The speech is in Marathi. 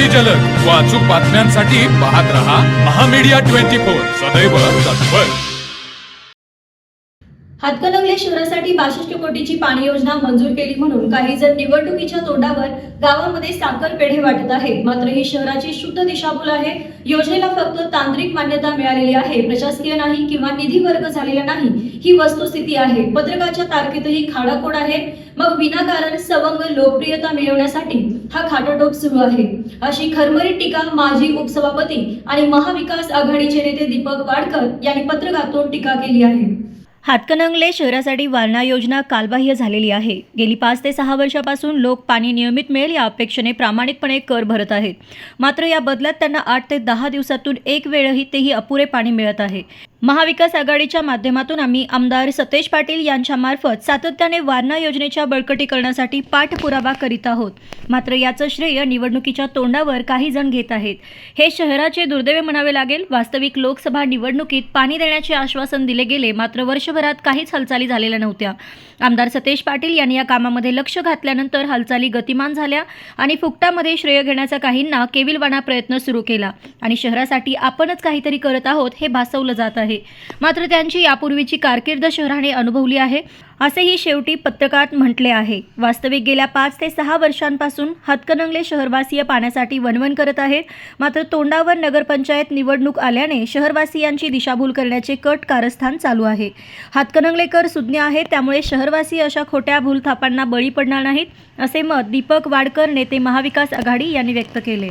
अगदी जलद. बातम्यांसाठी पाहत रहा महामीडिया ट्वेंटी फोर सदैव तत्पर. हातकणंगले शहरासाठी बासष्ट कोटीची पाणी योजना मंजूर केली म्हणून काही जण निवडणुकीच्या तोंडावर गावामध्ये साखर पेढे वाटत आहे मात्र ही शहराची शुद्ध दिशाभूल आहे. योजनेला फक्त तांत्रिक मान्यता मिळालेली आहे. प्रशासकीय नाही किंवा निधी वर्ग झालेला नाही ही वस्तुस्थिती आहे. पत्रकाच्या तारखेतही खाडाखोड आहे. मग विनाकारण सवंग लोकप्रियता मिळवण्यासाठी हा खाटाटोप सुरू आहे. अशी खरमरीत टीका माजी उपसभापती आणि महाविकास आघाडीचे नेते दीपक वाडकर यांनी पत्रकातून टीका केली आहे. हातकणंगले शहरासाठी वारणा योजना कालबाह्य झालेली आहे. गेली पाच ते सहा वर्षापासून लोक पाणी नियमित मिळेल या अपेक्षेने प्रामाणिकपणे कर भरत आहेत. मात्र या बदल्यात त्यांना आठ ते दहा दिवसातून एक वेळही तेही अपुरे पाणी मिळत आहे. महाविकास आघाडीच्या माध्यमातून आम्ही आमदार सतेज पाटील यांच्यामार्फत सातत्याने वारणा योजनेच्या बळकटीकरणासाठी पाठपुरावा करीत आहोत. मात्र याचं श्रेय निवडणुकीच्या तोंडावर काही जण घेत आहेत. हे शहराचे दुर्दैव म्हणावे लागेल. वास्तविक लोकसभा निवडणुकीत पाणी देण्याचे आश्वासन दिले गेले मात्र वर्षभरात काहीच हालचाली झालेल्या नव्हत्या. आमदार सतेज पाटील यांनी या कामामध्ये लक्ष घातल्यानंतर हालचाली गतिमान झाल्या आणि फुकटामध्ये श्रेय घेण्याचा काहींना केविलवाणा प्रयत्न सुरू केला. आणि शहरासाठी आपणच काहीतरी करत आहोत हे भासवलं जात आहे. आहे. मात्र त्यांची यापूर्वीची कारकीर्द शहराने अनुभवली आहे. असेही शेवटी पत्रकात म्हटले आहे. वास्तविक गेल्या पाच ते सहा वर्षांपासून हातकणंगले शहरवासीय पाण्यासाठी वणवण करत आहेत. मात्र तोंडावर नगरपंचायत निवडणूक आल्याने शहरवासियांची दिशाभूल करण्याचे कट कारस्थान चालू आहे. हातकणंगलेकर सुज्ञ आहेत त्यामुळे शहरवासी अशा खोट्या भूलथापांना बळी पडणार नाहीत असे मत दीपक वाडकर नेते महाविकास आघाडी यांनी व्यक्त केले.